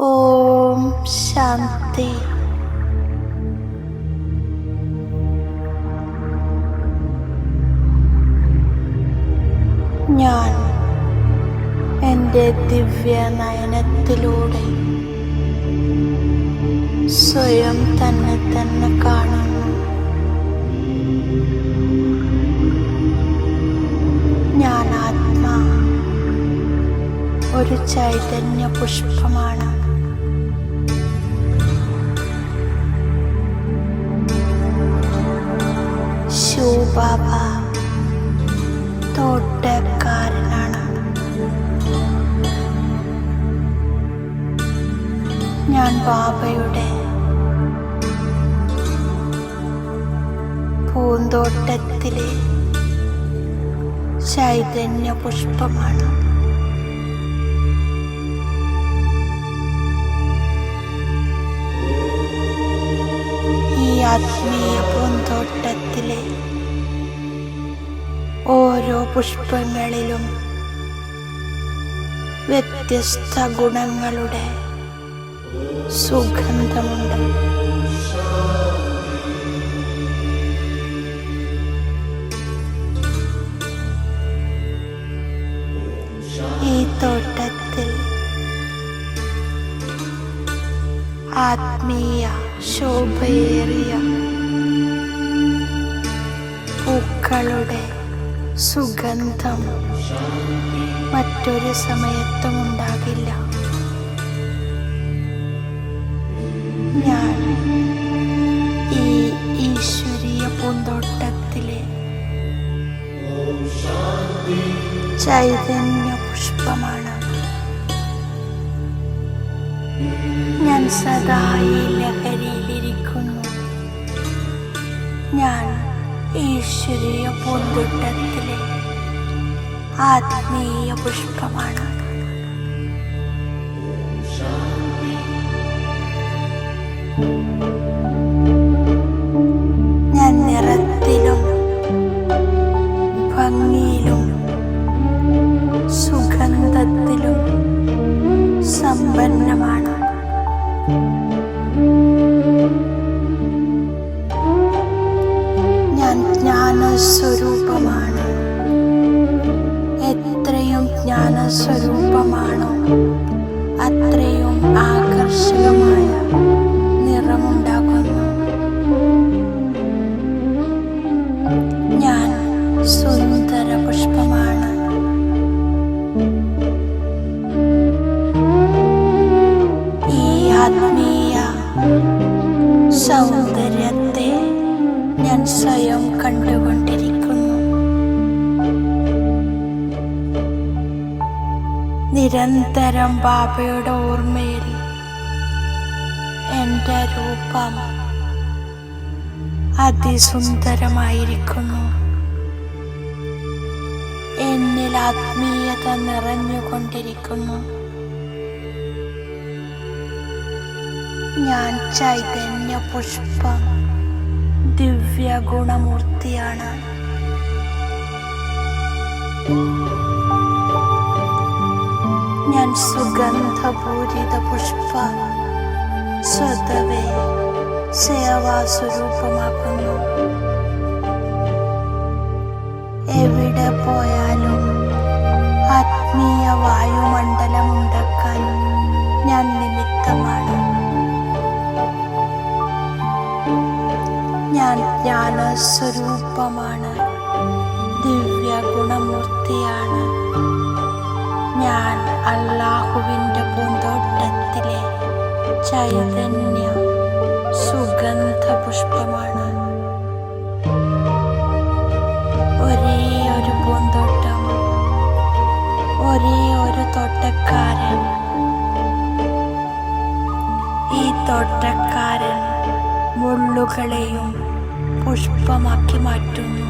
ഓം ശാന്തി. ഞാൻ എന്റെ ദിവ്യ നയനത്തിലൂടെ സ്വയം തന്നെ തന്നെ കാണുന്നു. ഞാൻ ആത്മാ. ഒരു ചൈതന്യ പുഷ്പമാണ് ശിവബാബ തോട്ടക്കാരനാണ്. ഞാൻ ബാബയുടെ പൂന്തോട്ടത്തിലെ ചൈതന്യ പുഷ്പമാണ് ഈ ആത്മീയ പൂന്തോട്ടത്തിലെ ഓരോ പുഷ്പങ്ങളിലും വ്യത്യസ്ത ഗുണങ്ങളുടെ സുഗന്ധമുണ്ട്. ഈ തോട്ടത്തിൽ ആത്മീയ ശോഭയേറിയ പൂക്കളുടെ സുഗന്ധം മറ്റൊരു സമയത്തും ഉണ്ടാകില്ല ഞാൻ ഈ ഈശ്വരീയ പൂന്തോട്ടത്തിലെ ചൈതന്യ പുഷ്പമാണ് ഞാൻ സദാ ഈ ലഹരിയിലിരിക്കുന്നു ഞാൻ ഈശ്വരീയ പൂന്തോട്ടത്തിലെ ആത്മീയ പുഷ്പമാണ്. ജ്ഞാനസ്വരൂപമാണോ അത്രയും ആകർഷകമായ നിരന്തരം ബാബയുടെ ഓർമ്മയിൽ എന്റെ രൂപം അതിസുന്ദരമായിരിക്കുന്നു. എന്നിൽ ആത്മീയത നിറഞ്ഞുകൊണ്ടിരിക്കുന്നു. ഞാൻ ചൈതന്യ പുഷ്പം ദിവ്യ ഗുണമൂർത്തിയാണ് ഞാൻ സുഗന്ധപൂരിത പുഷ്പ സ്വതവേ സേവാസ്വരൂപമാക്കുന്നു എവിടെ പോയാലും ആത്മീയ വായുമണ്ഡലം ഉണ്ടാക്കാൻ ഞാൻ നിമിത്തമാണ്. ഞാൻ ജ്ഞാനസ്വരൂപമാണ്. ദിവ്യ ഗുണമൂർത്തിയാണ് അള്ളാഹുവിന്റെ പൂന്തോട്ടത്തിലെ ചൈതന്യ സുഗന്ധ പുഷ്പമാണ് ഒരേ ഒരു പൂന്തോട്ടം ഒരേ ഒരു തോട്ടക്കാരൻ. ഈ തോട്ടക്കാരൻ മുള്ളുകളെയും പുഷ്പമാക്കി മാറ്റുന്നു.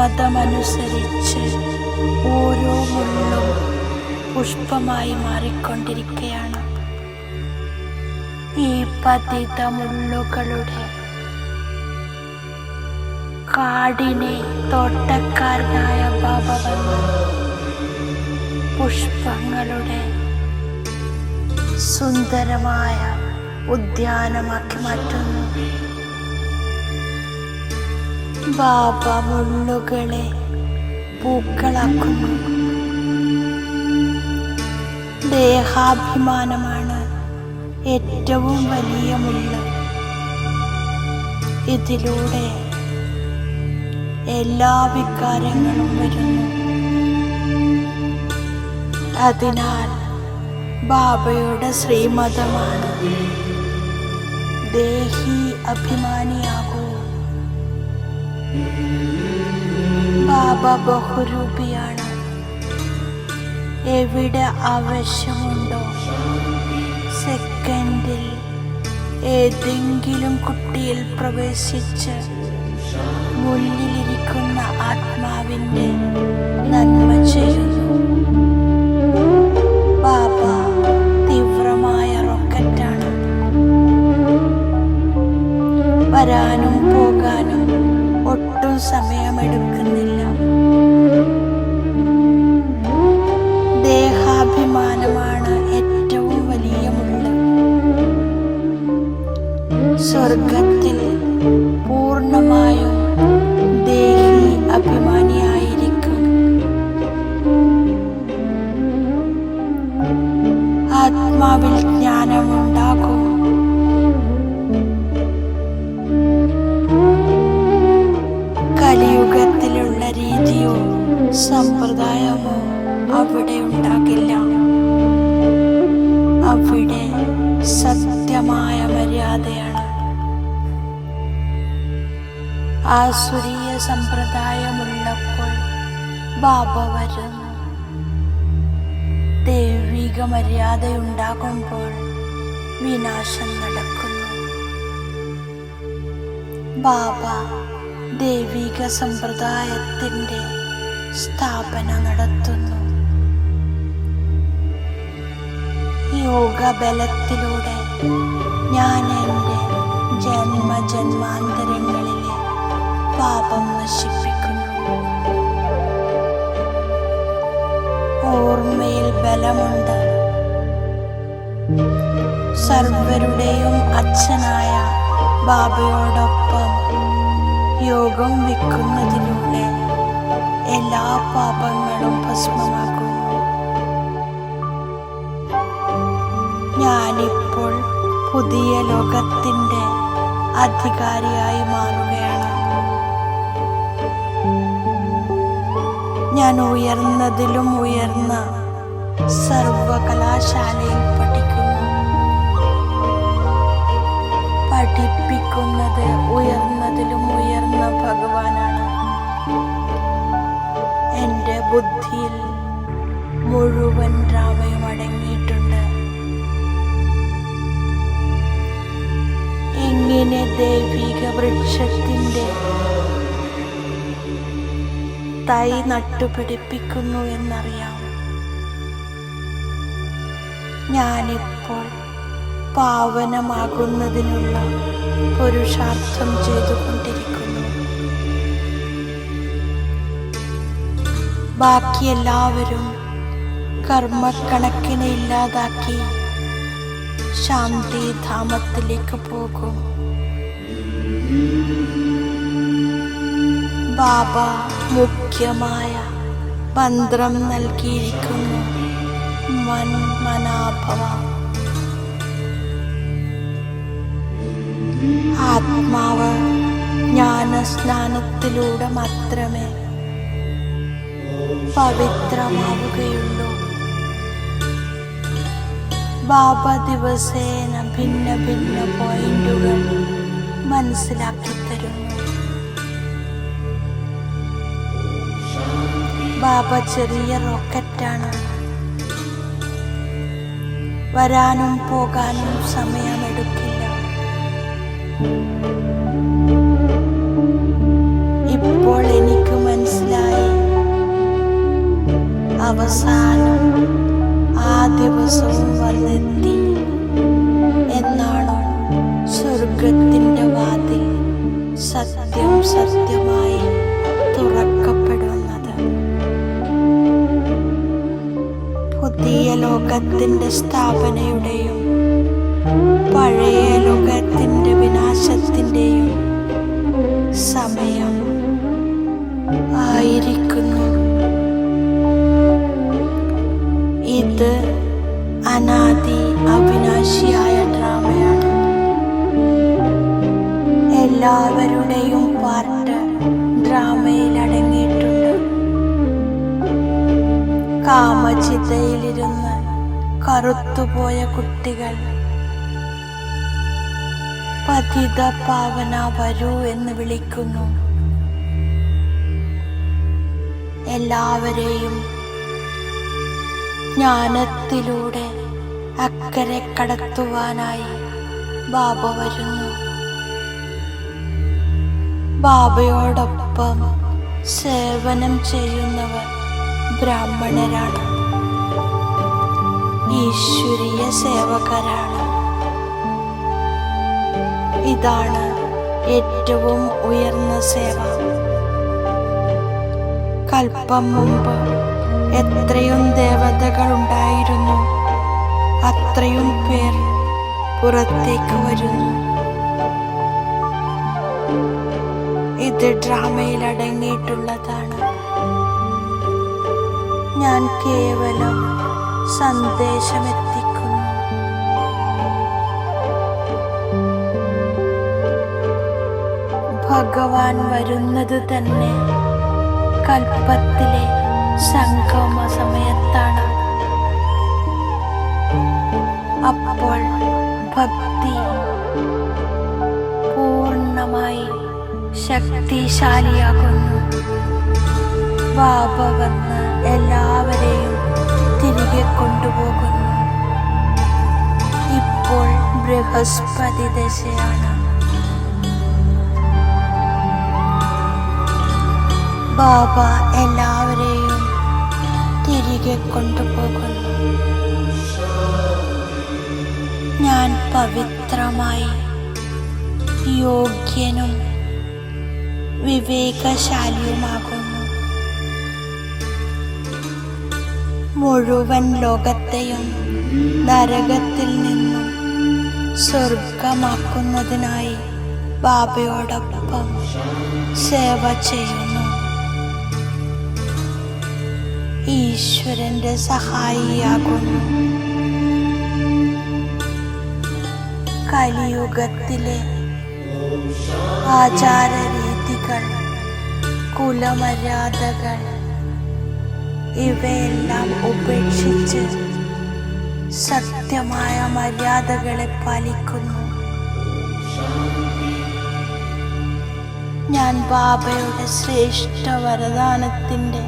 ശ്രീമതമനുസരിച്ച് ഓരോ മുള്ളും പുഷ്പമായി മാറിക്കൊണ്ടിരിക്കുകയാണ്. ഈ പതിത മുള്ളുകളുടെ കാടിനെ തോട്ടക്കാരനായ ബാബ വന്ന് പുഷ്പങ്ങളുടെ സുന്ദരമായ ഉദ്യാനമാക്കി മാറ്റുന്നു. ബാബ മുള്ളുകളെ പൂക്കളാക്കുന്നു. ദേഹാഭിമാനമാണ് ഏറ്റവും വലിയ മുള്ള് ഇതിലൂടെ എല്ലാ വികാരങ്ങളും വരുന്നു. അതിനാൽ ബാബയുടെ ശ്രീമതമാണ് ദേഹി അഭിമാനിയാകൂ ബാബ ബഹുരൂപിയാണ്. എവിടെ ആവശ്യമുണ്ടോ സെക്കൻഡിൽ ഏതെങ്കിലും കുട്ടിയിൽ പ്രവേശിച്ച് മുന്നിലിരിക്കുന്ന ആത്മാവിന്റെ നന്മ ചെയ്യുന്നു. ആത്മാവിൽ ജ്ഞാനമുണ്ടാകും കലിയുഗത്തിലുള്ള രീതിയോ സമ്പ്രദായമോ അവിടെ ഉണ്ടാകില്ല. അവിടെ സത്യമായ മര്യാദയാണ്. ആസുരീയ സമ്പ്രദായമുള്ളപ്പോൾ ബാബ വരുന്നു. ദൈവിക മര്യാദയുണ്ടാകുമ്പോൾ വിനാശം നടക്കുന്നു. ബാബ ദൈവിക സമ്പ്രദായത്തിന്റെ സ്ഥാപന നടത്തുന്നു. യോഗ ബലത്തിലൂടെ ഞാൻ എന്റെ ജന്മ ജന്മാന്തരങ്ങളിലെ പാപം നശിപ്പിക്കുന്നു. ബലമുണ്ട്. സർവരുടെയും അച്ഛനായ ബാബയോടൊപ്പം യോഗം വെക്കുന്നതിലൂടെ എല്ലാ പാപങ്ങളും ഭസ്മമാകുന്നു. ഞാനിപ്പോൾ പുതിയ ലോകത്തിന്റെ അധികാരിയായി മാറുകയാണ്. ഞാൻ ഉയർന്നതിലും ഉയർന്ന സർവകലാശാലയിൽ പഠിക്കുന്നു. പഠിപ്പിക്കുന്നത് ഉയർന്നതിലും ഉയർന്ന ഭഗവാനാണ്. എന്റെ ബുദ്ധിയിൽ മുഴുവൻ രാമയും അടങ്ങിയിട്ടുണ്ട്. എങ്ങനെ ദൈവിക വൃക്ഷത്തിന്റെ തൈ നട്ടുപിടിപ്പിക്കുന്നു എന്നറിയാം. ഞാനിപ്പോൾ പാവനമാകുന്നതിനുള്ള പുരുഷാർത്ഥം ചെയ്തുകൊണ്ടിരിക്കുന്നു. ബാക്കി എല്ലാവരും കർമ്മക്കണക്കിനെ ഇല്ലാതാക്കി ശാന്തി ധാമത്തിലേക്ക് പോകും. ബാബ മുഖ്യമായ മന്ത്രം നൽകിയിരിക്കുന്നു. മൻ മനാഭവ ആത്മാവ് ജ്ഞാനസ്നാനത്തിലൂടെ മാത്രമേ പവിത്രമാവുകയുള്ളൂ. ബാബ ദിവസേന ഭിന്ന ഭിന്ന പോയിന്റുകൾ മനസ്സിലാക്കി തരുന്നു. ബാബ ചെറിയ റോക്കറ്റാണ്. വരാനും പോകാനും സമയമെടുക്കില്ല. ഇപ്പോൾ എനിക്ക് മനസ്സിലായി. അവസാനം ആ ദിവസവും വന്നെത്തി എന്നാണ് സ്വർഗത്തിന്റെ വാതിൽ. സത്യം സത്യമായി ലോകത്തിന്റെ സ്ഥാപനയുടെയും പഴയ ലോകത്തിന്റെ വിനാശത്തിന്റെയും സമയം. കറുത്തുപോയ കുട്ടികൾ. പതിത പാവന വരൂ എന്ന് വിളിക്കുന്നു. എല്ലാവരെയും ജ്ഞാനത്തിലൂടെ അക്കരെ കടത്തുവാനായി ബാബ വരുന്നു. ബാബയോടൊപ്പം സേവനം ചെയ്യുന്നവർ ബ്രാഹ്മണരാണ്. ഈശ്വരീയ സേവകരാണ്. ഇതാണ് ഏറ്റവും ഉയർന്ന സേവ. കൽപ്പം മുമ്പ് എത്രയും ദേവതകൾ ഉണ്ടായിരുന്നു അത്രയും പേർ പുറത്തേക്ക് വരുന്നു. ഇത് ഡ്രാമയിൽ അടങ്ങിയിട്ടുള്ളതാണ് ഞാൻ കേവലം സന്ദേശമെത്തിക്കുന്നു. ഭഗവാൻ വരുന്നത് തന്നെ കൽപ്പത്തിലെ സംഗമ സമയത്താണ്. അപ്പോൾ ഭക്തി പൂർണമായി ശക്തിശാലിയാകുന്നു. ബാബ വന്ന് എല്ലാവരെയും തിരികെ കൊണ്ടുപോകുന്നു. ഇപ്പോൾ ബൃഹസ്പതി ദശയാണ് ബാബ എല്ലാവരെയും തിരികെ കൊണ്ടുപോകുന്നു. ഞാൻ പവിത്രമായി യോഗ്യനും വിവേകശാലിയുമാകുന്നു. മുഴുവൻ ലോകത്തെയും നരകത്തിൽ നിന്നും സ്വർഗമാക്കുന്നതിനായി ബാബയോടൊപ്പം സേവ ചെയ്യുന്നു. ഈശ്വരന്റെ സഹായിയാകുന്നു. കലിയുഗത്തിലെ ആചാരരീതികൾ കുലമര്യാദകൾ ഇവയെല്ലാം ഉപേക്ഷിച്ച് സത്യമായ മര്യാദകളെ പാലിക്കുന്നു. ഞാൻ ബാബയുടെ ശ്രേഷ്ഠ വരദാനത്തിന്റെ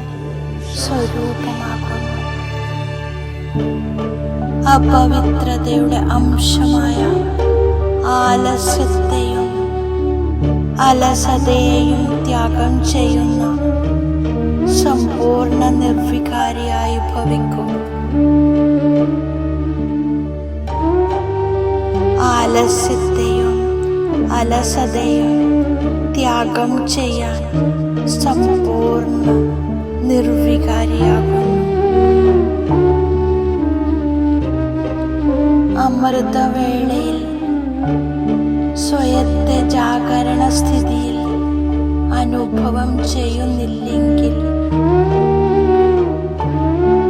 സ്വരൂപമാകുന്നു. അപവിത്രതയുടെ അംശമായ ആലസ്യത്തെയും അലസതയെയും ത്യാഗം ചെയ്യുന്ന. സമ്പൂർണ നിർവികാരിയായി ഭവിക്കും. ആലസ്യത്തെയും അലസതയും ത്യാഗം ചെയ്യാൻ സമ്പൂർണ നിർവികാരിയാകും അമൃതവേളയിൽ സ്വയത്തെ ജാഗരണ സ്ഥിതിയിൽ അനുഭവം ചെയ്യുന്നില്ലെങ്കിൽ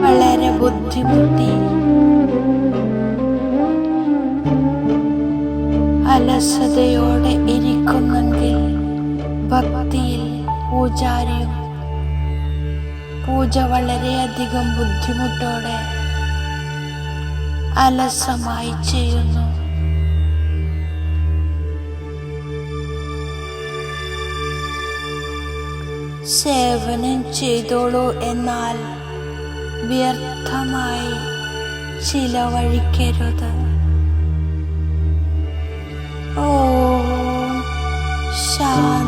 വളരെ ബുദ്ധിമുട്ടി. അലസതയോടെ ഇരിക്കുന്നെങ്കിൽ ഭക്തിയിൽ പൂജാരിയും പൂജ വളരെയധികം ബുദ്ധിമുട്ടോടെ അലസമായി ചെയ്യുന്നു. സേവനം ചെയ്തോളൂ എന്നാൽ വ്യർത്ഥമായി ചിലവഴിക്കരുത്. ഓ ശാന്തി.